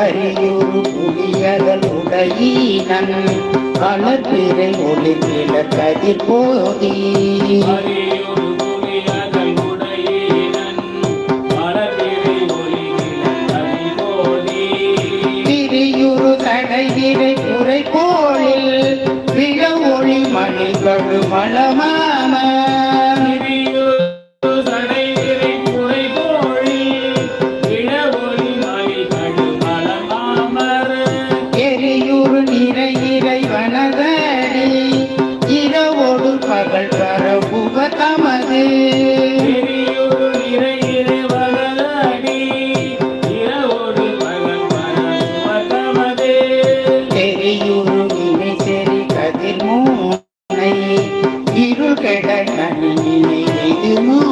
பரியுறு புலியதன் உடையீனன் அலர்பிறை ஒளிந்திட கதிர் போதி. திரியுறு தடைவிரை குறை போலில் விழ ஒளி மணிகள் மலமா நமது தெரியுறு கதிர் மூனை இருள் கட கணினை இது மூ